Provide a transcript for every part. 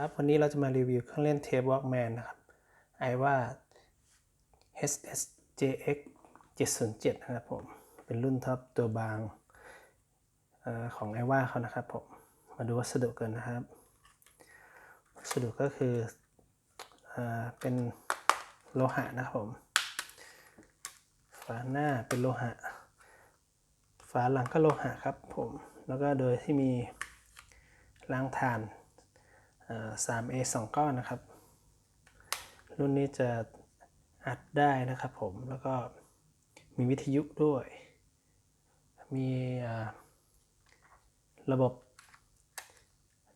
ครับวันนี้เราจะมารีวิวเครื่องเล่นเทป Walkman นะครับไอว่า HSJX 707 นะครับผม เป็นรุ่นท็อปตัวบางอของไอว่าเขานะครับผม มาดูวัสดุกันนะครับ วัสดุก็คือเอเป็นโลหะนะครับผมฝาหน้าเป็นโลหะ ฝาหลังก็โลหะครับผม แล้วก็โดยที่มีล้างถ่าน 3A 2 ก้อนนะครับ รุ่นนี้จะอัดได้นะครับผม แล้วก็มีวิทยุด้วย มีระบบ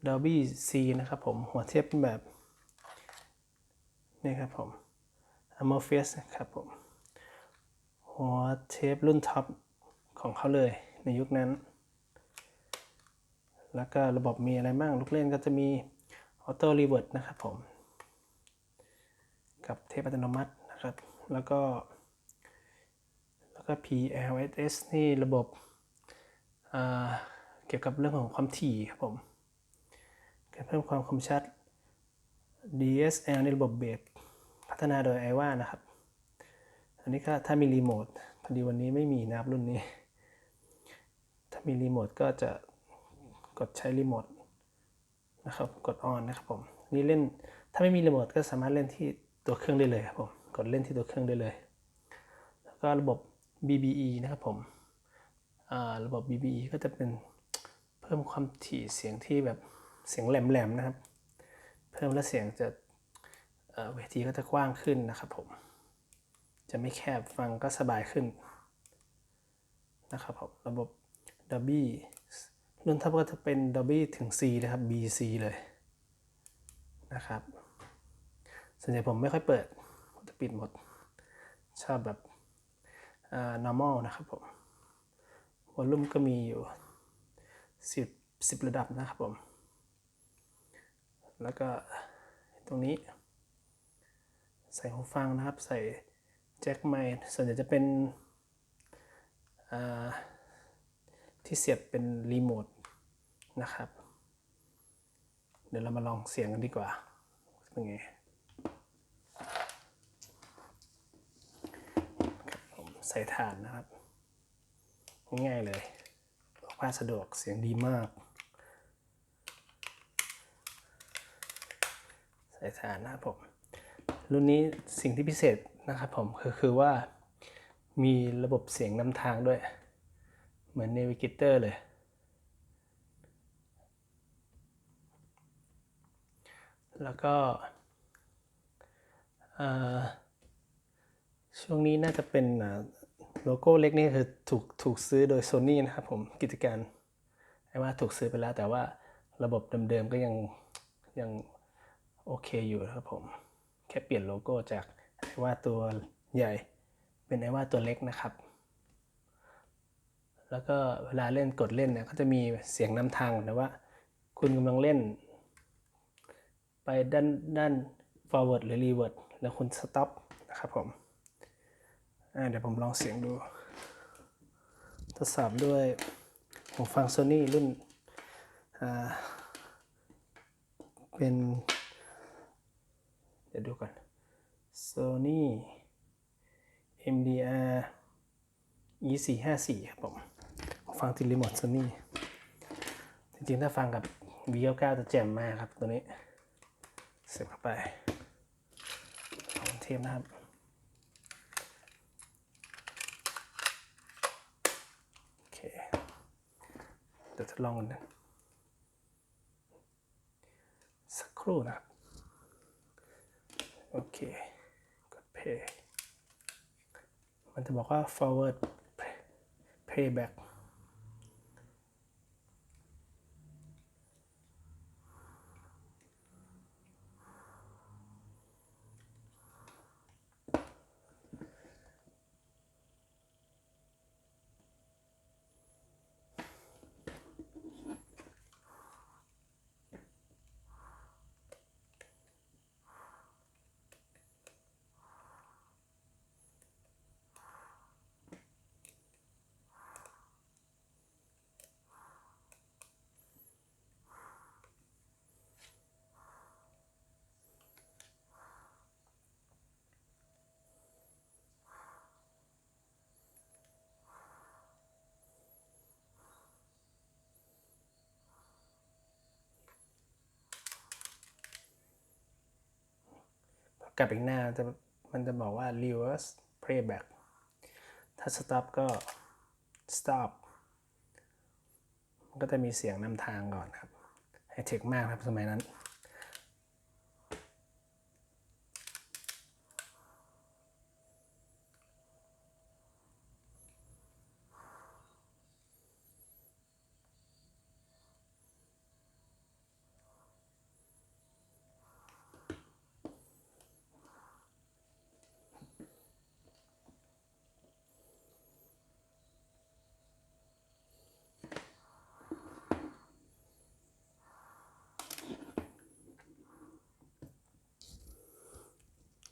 Dolby C นะครับผม หัวเทียบเป็นแบบ นี่ครับผม Amorphous ครับผม หัวเทปรุ่นท็อปของเขาเลยในยุคนั้น แล้วก็ระบบมีอะไรบ้าง ลูกเล่นก็จะมี ออโต้รีเวิร์ดนะครับผม กับเทปอัตโนมัตินะครับ แล้วก็ แล้วก็ PLSS นี่ระบบเกี่ยวกับเรื่องของความถี่ครับผม การเพิ่มความคมชัด DSL ในระบบเบสพัฒนาโดยไอว่านะครับ อันนี้ก็ถ้ามีรีโมทพอดีวันนี้ไม่มีนะครับรุ่นนี้ ถ้ามีรีโมทก็จะกดใช้รีโมท นะครับกดออนนะครับผมนี่เล่นถ้าไม่มีรีโมทก็สามารถเล่นที่ตัวเครื่องได้เลยครับผมกดเล่นที่ตัวเครื่องได้เลย แล้วก็ระบบ BBE นะครับผมระบบ BBE ก็จะเป็นเพิ่มความถี่เสียงที่แบบเสียงแหลมๆนะครับ เพิ่มแล้วเสียงจะเวทีก็จะกว้างขึ้นนะครับผม จะไม่แคบฟังก็สบายขึ้นนะครับผมระบบ Dolby รุ่นทับก็จะเป็น Dolby ถึง C นะครับ BC เลยนะครับส่วนใหญ่ผมไม่ค่อยเปิดจะปิดหมด ชอบแบบ normal นะครับผมวอลลุ่มก็มีอยู่ 10 10 ระดับนะครับผม แล้วก็ตรงนี้ ใส่หูฟังนะครับ ใส่แจ็คไมค์ส่วนใหญ่จะเป็นที่เสียบเป็นรีโมท นะครับ เดี๋ยวเรามาลองเสียงกันดีกว่า เป็นไงใส่ฐานนะครับ ง่ายๆเลยพกพาสะดวกเสียงดีมาก ใส่ฐานนะครับผม รุ่นนี้สิ่งที่พิเศษนะครับผมคือคือว่ามีระบบเสียงนำทางด้วย เหมือน Navigator เลย แล้วก็ช่วงนี้น่าจะเป็นโลโก้เล็กนี่คือถูกถูกซื้อโดย Sony นะครับผมกิจการไอ้ว่าถูกซื้อไปแล้วแต่ว่าระบบเดิมๆก็ยังยังโอเคอยู่ครับผม แค่เปลี่ยนโลโก้จากไอ้ว่าตัวใหญ่เป็นไอ้ว่าตัวเล็กนะครับ แล้วก็เวลาเล่นกดเล่นเนี่ยก็จะมีเสียงนำทางนะว่า คุณกำลังเล่น ไปด้านด้าน forward หรือ revert แล้วคุณ stop นะครับผมเดี๋ยวผมลองเสียงดู ทดสอบด้วยหูฟัง Sony รุ่นเป็น เดี๋ยวดูก่อน Sony MDR E454 ครับผม ฟังที่รีโมท Sony จริงๆ ถ้าฟังกับ V99 จะแจ่มมากครับตัวนี้ เสียบเข้าไปของเทปนะครับ โอเค เดี๋ยวทดลองกันสักครู่นะครับ โอเค กด play มันจะบอกว่า forward playback กลับอีกหน้าจะมันจะบอกว่า reverse playback ถ้า stop ก็ stop มันก็จะมีเสียงนำทางก่อนครับไฮเทคมากครับสมัยนั้น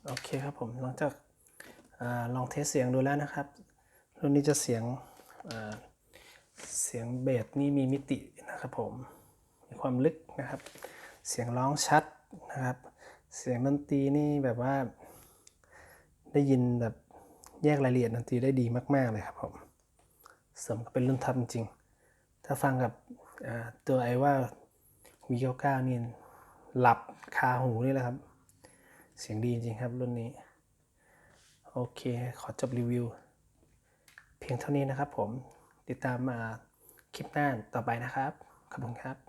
โอเคครับผมหลังจากอลองเทสเสียงดูแล้วนะครับรุ่นนี้จะเสียงเสียงเบสนี่มีมิตินะครับผมมีความลึกนะครับ เสียงร้องชัดนะครับ เสียงดนตรีนี่แบบว่า ได้ยินแบบแยกรายละเอียดดนตรีได้ดีมาก ๆ เลยครับผมสมกับเป็นรุ่นท็อปจริง ถ้าฟังกับตัวไอว่า V99 นี่หลับคาหูนี่แหละครับ เสียงดีจริงครับรุ่นนี้ โอเค ขอจบรีวิว เพียงเท่านี้นะครับผมติดตามมาคลิปหน้าต่อไปนะครับ ขอบคุณครับ